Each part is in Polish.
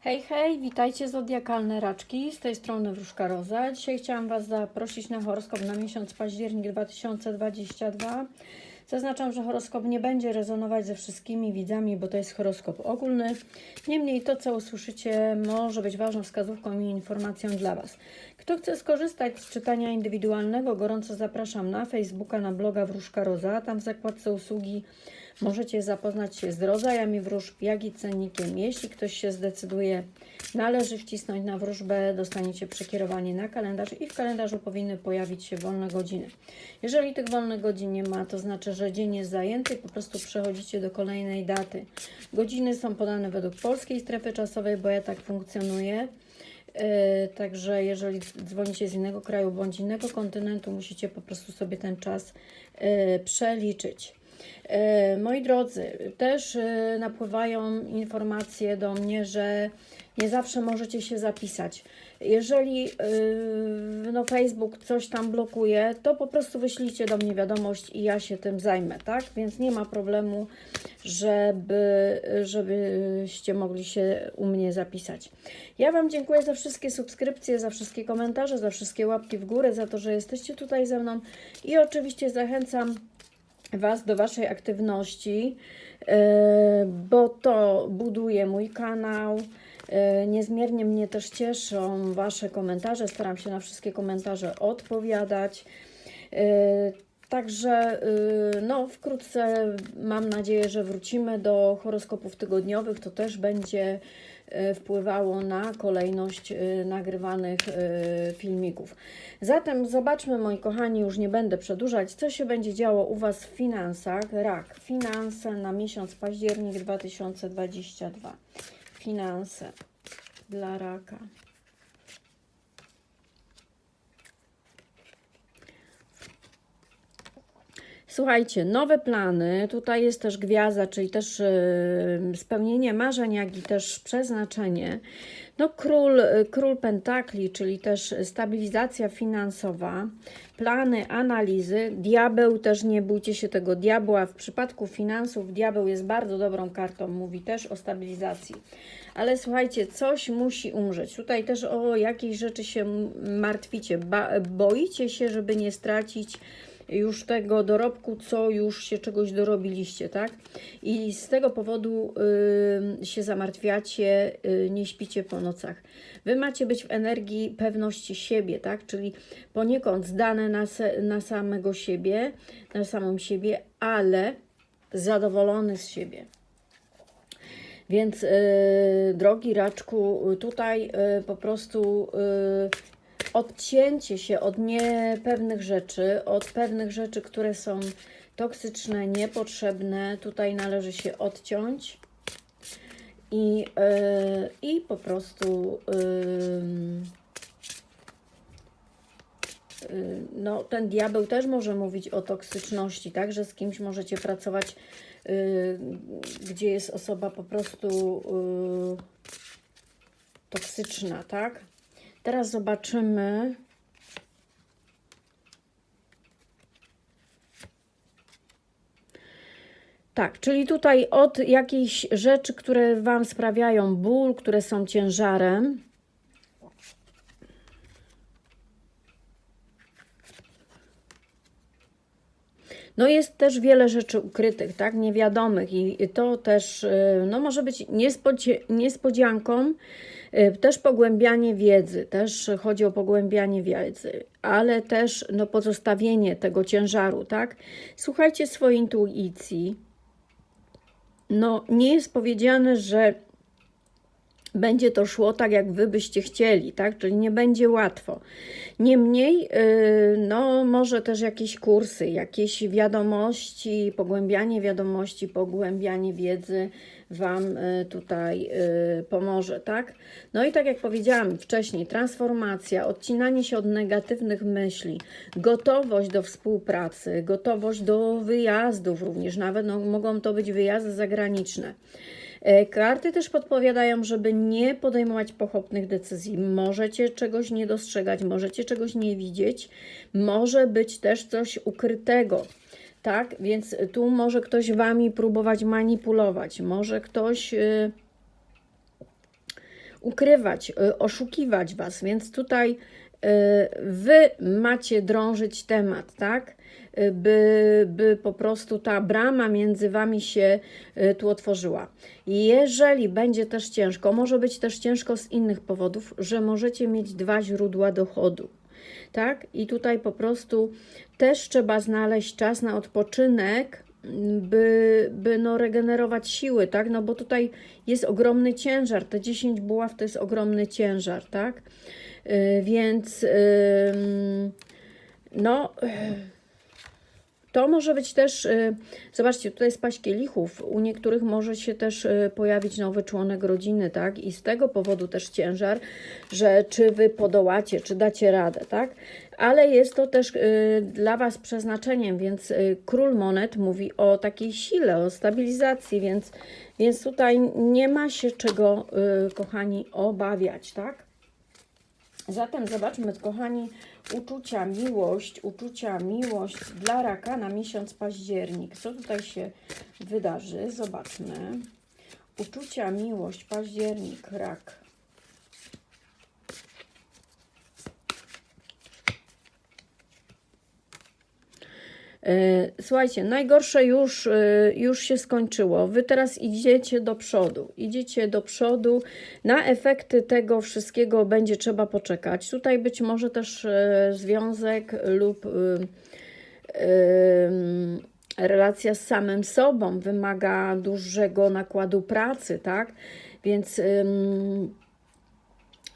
Hej, hej, witajcie zodiakalne raczki, z tej strony Wróżka Roza. Dzisiaj chciałam Was zaprosić na horoskop na miesiąc październik 2022. Zaznaczam, że horoskop nie będzie rezonować ze wszystkimi widzami, bo to jest horoskop ogólny. Niemniej to, co usłyszycie, może być ważną wskazówką i informacją dla Was. Kto chce skorzystać z czytania indywidualnego, gorąco zapraszam na Facebooka, na bloga Wróżka Roza. Tam w zakładce usługi Możecie zapoznać się z rodzajami wróżb, jak i cennikiem. Jeśli ktoś się zdecyduje, należy wcisnąć na wróżbę, dostaniecie przekierowanie na kalendarz i w kalendarzu powinny pojawić się wolne godziny. Jeżeli tych wolnych godzin nie ma, to znaczy, że dzień jest zajęty, po prostu przechodzicie do kolejnej daty. Godziny są podane według polskiej strefy czasowej, bo ja tak funkcjonuję. Yy, Także jeżeli dzwonicie z innego kraju bądź innego kontynentu, musicie po prostu sobie ten czas yy, przeliczyć. E, Moi drodzy, też e, napływają informacje do mnie, że nie zawsze możecie się zapisać. Jeżeli e, no, Facebook coś tam blokuje, to po prostu wyślijcie do mnie wiadomość i ja się tym zajmę, tak? Więc nie ma problemu, żeby, żebyście mogli się u mnie zapisać. Ja Wam dziękuję za wszystkie subskrypcje, za wszystkie komentarze, za wszystkie łapki w górę, za to, że jesteście tutaj ze mną i oczywiście zachęcam Was do Waszej aktywności, e, bo to buduje mój kanał. E, Niezmiernie mnie też cieszą Wasze komentarze. Staram się na wszystkie komentarze odpowiadać. E, Także no, wkrótce mam nadzieję, że wrócimy do horoskopów tygodniowych. To też będzie wpływało na kolejność y, nagrywanych y, filmików. Zatem zobaczmy, moi kochani, już nie będę przedłużać, co się będzie działo u Was w finansach. Rak, finanse na miesiąc październik 2022. Finanse dla raka. Słuchajcie, nowe plany, tutaj jest też gwiazda, czyli też yy, spełnienie marzeń, jak i też przeznaczenie. No król, y, król pentakli, czyli też stabilizacja finansowa, plany, analizy. Diabeł, też nie bójcie się tego diabła. W przypadku finansów diabeł jest bardzo dobrą kartą, mówi też o stabilizacji. Ale słuchajcie, coś musi umrzeć. Tutaj też o jakieś rzeczy się martwicie. Ba boicie się, żeby nie stracić już tego dorobku, co już się czegoś dorobiliście, tak? I z tego powodu y, się zamartwiacie, y, nie śpicie po nocach. Wy macie być w energii pewności siebie, tak? Czyli poniekąd zdane na, se, na samego siebie, na samą siebie, ale zadowolony z siebie. Więc y, drogi raczku, tutaj y, po prostu y, odcięcie się od niepewnych rzeczy, od pewnych rzeczy, które są toksyczne, niepotrzebne, tutaj należy się odciąć i, yy, i po prostu yy, yy, no, ten diabeł też może mówić o toksyczności, tak, że z kimś możecie pracować, yy, gdzie jest osoba po prostu yy, toksyczna, tak? Teraz zobaczymy. Tak, czyli tutaj od jakichś rzeczy, które Wam sprawiają ból, które są ciężarem. No jest też wiele rzeczy ukrytych, tak, niewiadomych i to też y, no, może być niespodzianką, też pogłębianie wiedzy, też chodzi o pogłębianie wiedzy, ale też no, pozostawienie tego ciężaru, tak. Słuchajcie swojej intuicji. No nie jest powiedziane, że będzie to szło tak, jak wy byście chcieli, tak? Czyli nie będzie łatwo. Niemniej, yy, no, może też jakieś kursy, jakieś wiadomości, pogłębianie wiadomości, pogłębianie wiedzy Wam yy, tutaj yy, pomoże, tak? No i tak jak powiedziałam wcześniej, transformacja, odcinanie się od negatywnych myśli, gotowość do współpracy, gotowość do wyjazdów również, nawet no, mogą to być wyjazdy zagraniczne. E, Karty też podpowiadają, żeby nie podejmować pochopnych decyzji. Możecie czegoś nie dostrzegać, możecie czegoś nie widzieć, może być też coś ukrytego. Tak, więc tu może ktoś wami próbować manipulować, może ktoś y, ukrywać, y, oszukiwać Was, więc tutaj y, Wy macie drążyć temat, tak? By, by po prostu ta brama między Wami się y, tu otworzyła. Jeżeli będzie też ciężko, może być też ciężko z innych powodów, że możecie mieć dwa źródła dochodu tak? I tutaj po prostu też trzeba znaleźć czas na odpoczynek, by, by no regenerować siły, tak? No bo tutaj jest ogromny ciężar, te 10 buław to jest ogromny ciężar, tak? Yy, więc yy, no... Yy, to może być też, y, zobaczcie, tutaj jest paść kielichów. U niektórych może się też y, pojawić nowy członek rodziny, tak? I z tego powodu też ciężar, że czy wy podołacie, czy dacie radę, tak? Ale jest to też y, dla was przeznaczeniem, więc król monet mówi o takiej sile, o stabilizacji, więc, więc tutaj nie ma się czego, kochani, obawiać, tak? Zatem zobaczmy, kochani, uczucia, miłość, uczucia, miłość dla raka na miesiąc październik. Co tutaj się wydarzy? Zobaczmy. Uczucia, miłość, październik, rak. Słuchajcie, najgorsze już, e, już się skończyło. Wy teraz idziecie do przodu. Idziecie do przodu. Na efekty tego wszystkiego będzie trzeba poczekać. Tutaj być może też e, związek lub relacja z samym sobą wymaga dużego nakładu pracy, tak? Więc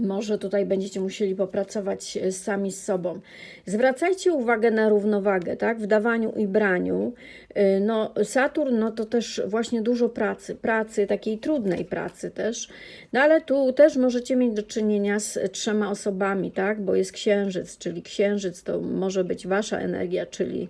może tutaj będziecie musieli popracować e, sami z sobą. Zwracajcie uwagę na równowagę, tak? W dawaniu i braniu. E, no, Saturn, no to też właśnie dużo pracy, pracy, takiej trudnej pracy też. No ale tu też możecie mieć do czynienia z trzema osobami, tak? Bo jest księżyc, czyli księżyc to może być wasza energia, czyli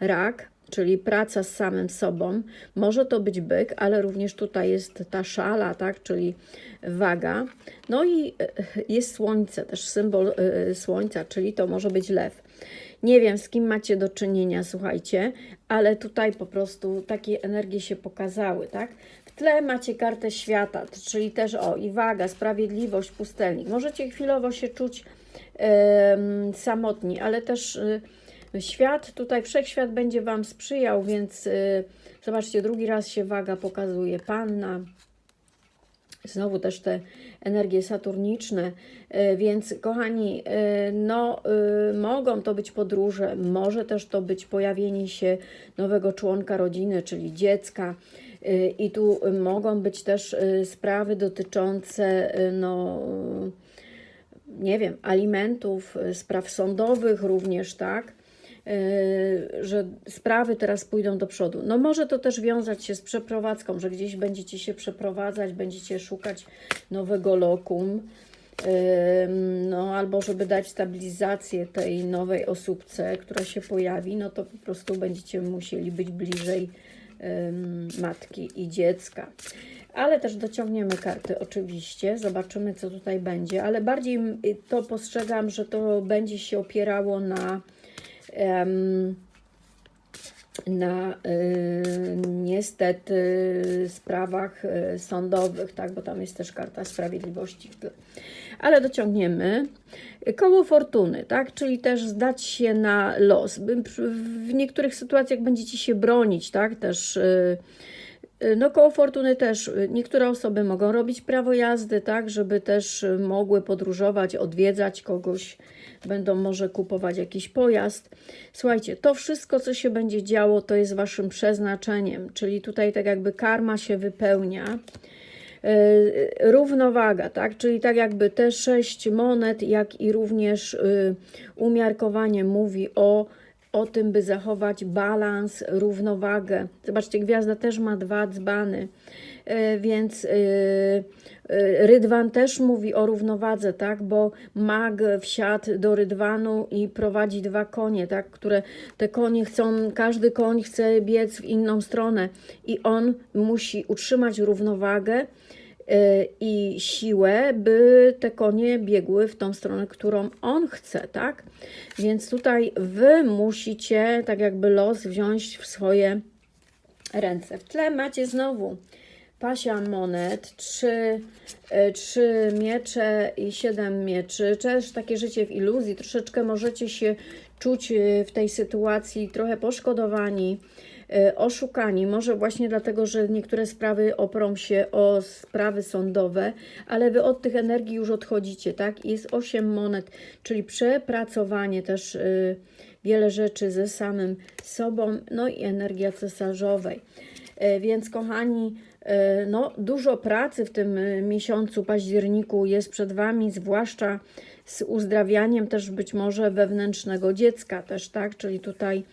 rak, czyli praca z samym sobą. Może to być byk, ale również tutaj jest ta szala, tak, czyli waga. No i e, jest słońce, też symbol e, słońca, czyli to może być lew. Nie wiem, z kim macie do czynienia, słuchajcie, ale tutaj po prostu takie energie się pokazały, tak? W tle macie kartę świata, czyli też o i waga, sprawiedliwość, pustelnik. Możecie chwilowo się czuć samotni, ale też y, świat, tutaj wszechświat będzie Wam sprzyjał, więc y, zobaczcie, drugi raz się waga pokazuje, panna, Znowu też te energie saturniczne, y, więc kochani, y, no y, mogą to być podróże, może też to być pojawienie się nowego członka rodziny, czyli dziecka. I tu mogą być też sprawy dotyczące, no, nie wiem, alimentów, spraw sądowych również, tak? Yy, że sprawy teraz pójdą do przodu. No może to też wiązać się z przeprowadzką, że gdzieś będziecie się przeprowadzać, będziecie szukać nowego lokum, no albo żeby dać stabilizację tej nowej osóbce, która się pojawi, no to po prostu będziecie musieli być bliżej matki i dziecka. Ale też dociągniemy karty oczywiście, zobaczymy co tutaj będzie, ale bardziej to postrzegam, że to będzie się opierało na na y, niestety sprawach y, sądowych, tak, bo tam jest też karta sprawiedliwości. Ale dociągniemy. Koło fortuny, tak, czyli też zdać się na los. W niektórych sytuacjach będziecie się bronić, tak, też. Y, no koło fortuny też niektóre osoby mogą robić prawo jazdy, tak, żeby też mogły podróżować, odwiedzać kogoś, będą może kupować jakiś pojazd. Słuchajcie, to wszystko, co się będzie działo, to jest waszym przeznaczeniem, czyli tutaj tak jakby karma się wypełnia. Yy, równowaga, tak? Czyli tak jakby te sześć monet, jak i również yy, umiarkowanie mówi o o tym, by zachować balans, równowagę. Zobaczcie, gwiazda też ma dwa dzbany, yy, więc Y, Rydwan też mówi o równowadze, tak, bo mag wsiadł do Rydwanu i prowadzi dwa konie, tak, które te konie chcą, każdy koń chce biec w inną stronę i on musi utrzymać równowagę i siłę, by te konie biegły w tą stronę, którą on chce, tak? Więc tutaj wy musicie tak jakby los wziąć w swoje ręce. W tle macie znowu pasia monet, trzy, e, trzy miecze i siedem mieczy. Też takie życie w iluzji. Troszeczkę możecie się czuć e, w tej sytuacji trochę poszkodowani, oszukani. Może właśnie dlatego, że niektóre sprawy oprą się o sprawy sądowe, ale wy od tych energii już odchodzicie, tak? Jest osiem monet, czyli przepracowanie też y, wiele rzeczy ze samym sobą, no i energia cesarzowej. E, Więc kochani, no dużo pracy w tym miesiącu październiku jest przed Wami, zwłaszcza z uzdrawianiem też być może wewnętrznego dziecka też, tak? Czyli tutaj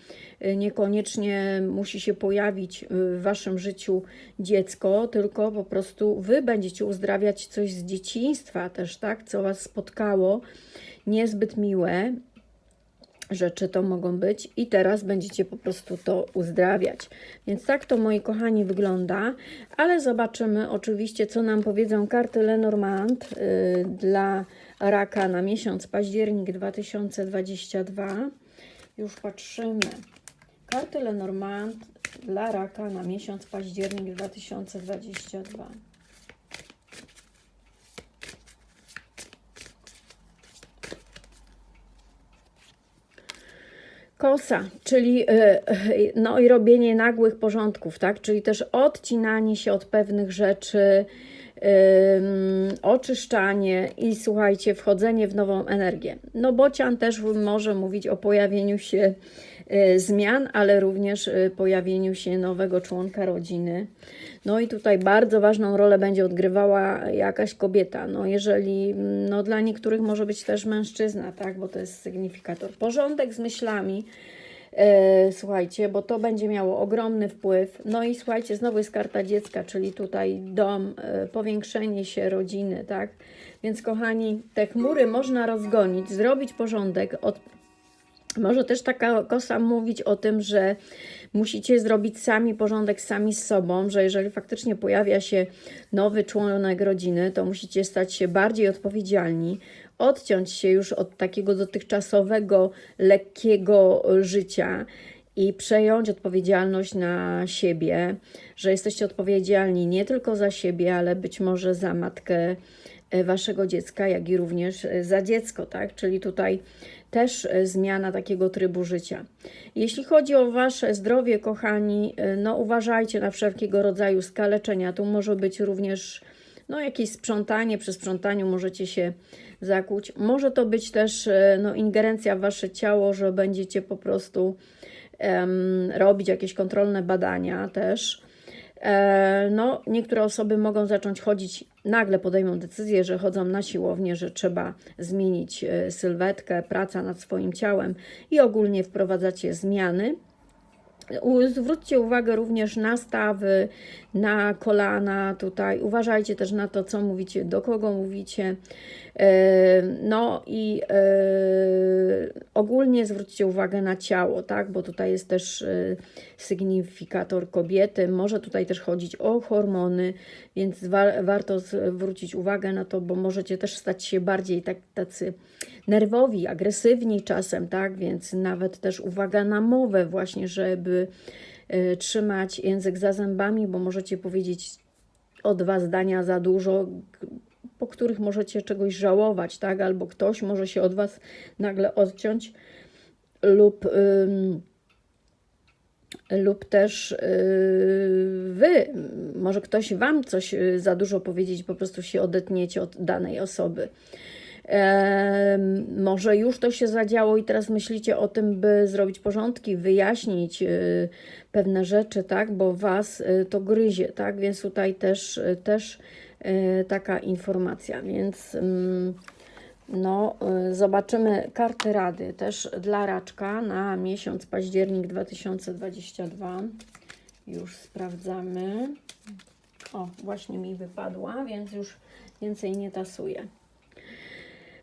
niekoniecznie musi się pojawić e, w Waszym życiu dziecko, tylko po prostu Wy będziecie uzdrawiać coś z dzieciństwa też, tak? Co Was spotkało, niezbyt miłe, rzeczy to mogą być i teraz będziecie po prostu to uzdrawiać. Więc tak to, moi kochani, wygląda, ale zobaczymy oczywiście, co nam powiedzą karty Lenormand y, dla raka na miesiąc październik 2022. Już patrzymy. Karty Lenormand dla raka na miesiąc październik 2022. Kosa, czyli e, e, no i robienie nagłych porządków, tak? Czyli też odcinanie się od pewnych rzeczy, oczyszczanie i słuchajcie, wchodzenie w nową energię. No bocian też może mówić o pojawieniu się zmian, ale również e, pojawieniu się nowego członka rodziny. No i tutaj bardzo ważną rolę będzie odgrywała jakaś kobieta. No jeżeli, mm, no dla niektórych może być też mężczyzna, tak, bo to jest sygnifikator. Porządek z myślami, E, słuchajcie, bo to będzie miało ogromny wpływ. No i słuchajcie, znowu jest karta dziecka, czyli tutaj dom, e, powiększenie się rodziny, tak? Więc kochani, te chmury można rozgonić, zrobić porządek, od, może też taka kosa mówić o tym, że musicie zrobić sami porządek sami z sobą, że jeżeli faktycznie pojawia się nowy członek rodziny, to musicie stać się bardziej odpowiedzialni, odciąć się już od takiego dotychczasowego, lekkiego życia i przejąć odpowiedzialność na siebie, że jesteście odpowiedzialni nie tylko za siebie, ale być może za matkę waszego dziecka, jak i również e, za dziecko, tak? Czyli tutaj też e, zmiana takiego trybu życia. Jeśli chodzi o wasze zdrowie, kochani, e, no uważajcie na wszelkiego rodzaju skaleczenia. Tu może być również no, jakieś sprzątanie, przy sprzątaniu możecie się zakłuć. Może to być też e, no, ingerencja w wasze ciało, że będziecie po prostu em, robić jakieś kontrolne badania też. E, no, niektóre osoby mogą zacząć chodzić, nagle podejmą decyzję, że chodzą na siłownię, że trzeba zmienić e, sylwetkę, praca nad swoim ciałem i ogólnie wprowadzacie zmiany. Zwróćcie uwagę również na stawy, na kolana tutaj. Uważajcie też na to, co mówicie, do kogo mówicie. E, No i e, ogólnie zwróćcie uwagę na ciało, tak? Bo tutaj jest też e, sygnifikator kobiety. Może tutaj też chodzić o hormony, więc wa- warto zwrócić uwagę na to, bo możecie też stać się bardziej tak, tacy nerwowi, agresywni czasem, tak? Więc nawet też uwaga na mowę, właśnie, żeby e, trzymać język za zębami, bo możecie powiedzieć o dwa zdania za dużo, po których możecie czegoś żałować, tak? Albo ktoś może się od Was nagle odciąć lub. Lub też yy, wy, może ktoś wam coś yy, za dużo powiedzieć, po prostu się odetniecie od danej osoby. Może już to się zadziało i teraz myślicie o tym, by zrobić porządki, wyjaśnić y, pewne rzeczy, tak, bo was y, to gryzie, tak, więc tutaj też, y, też taka informacja, więc mm, no, zobaczymy karty rady też dla raczka na miesiąc październik 2022. Już sprawdzamy. O, właśnie mi wypadła, więc już więcej nie tasuję.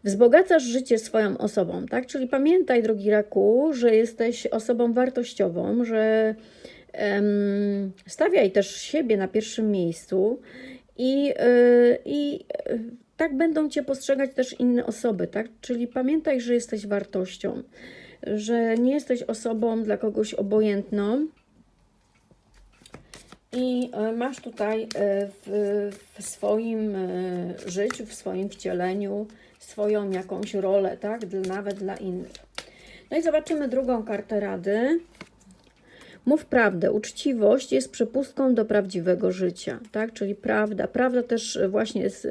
Wzbogacasz życie swoją osobą, tak? Czyli pamiętaj, drogi raku, że jesteś osobą wartościową, że em, stawiaj też siebie na pierwszym miejscu i, y, i y, tak będą Cię postrzegać też inne osoby, tak? Czyli pamiętaj, że jesteś wartością, że nie jesteś osobą dla kogoś obojętną, i e, masz tutaj e, w, w swoim e, życiu, w swoim wcieleniu swoją jakąś rolę, tak? Nawet dla innych. No i zobaczymy drugą kartę rady. Mów prawdę. Uczciwość jest przepustką do prawdziwego życia, tak? Czyli prawda. Prawda też właśnie z,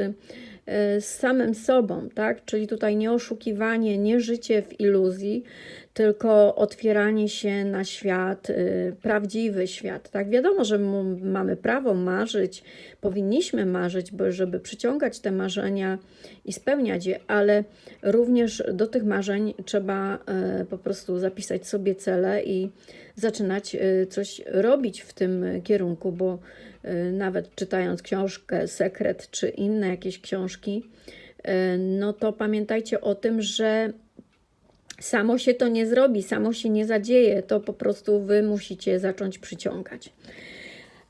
e, z samym sobą, tak? Czyli tutaj nie oszukiwanie, nie życie w iluzji, tylko otwieranie się na świat, y, prawdziwy świat, tak? Wiadomo, że mamy prawo marzyć, powinniśmy marzyć, bo żeby przyciągać te marzenia i spełniać je, ale również do tych marzeń trzeba e, po prostu zapisać sobie cele i zaczynać e, coś robić w tym kierunku, bo nawet czytając książkę Sekret czy inne jakieś książki, no to pamiętajcie o tym, że samo się to nie zrobi, samo się nie zadzieje, to po prostu wy musicie zacząć przyciągać.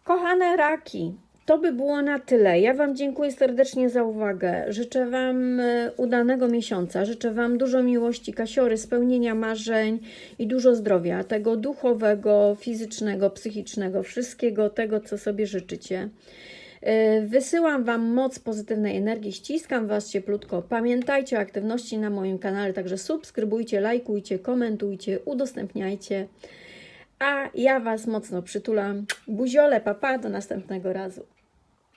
Kochane raki, to by było na tyle. Ja Wam dziękuję serdecznie za uwagę. Życzę Wam e, udanego miesiąca. Życzę Wam dużo miłości, kasiory, spełnienia marzeń i dużo zdrowia, tego duchowego, fizycznego, psychicznego, wszystkiego tego, co sobie życzycie. E, Wysyłam Wam moc pozytywnej energii, ściskam Was cieplutko. Pamiętajcie o aktywności na moim kanale, także subskrybujcie, lajkujcie, komentujcie, udostępniajcie. A ja Was mocno przytulam. Buziole, papa, do następnego razu.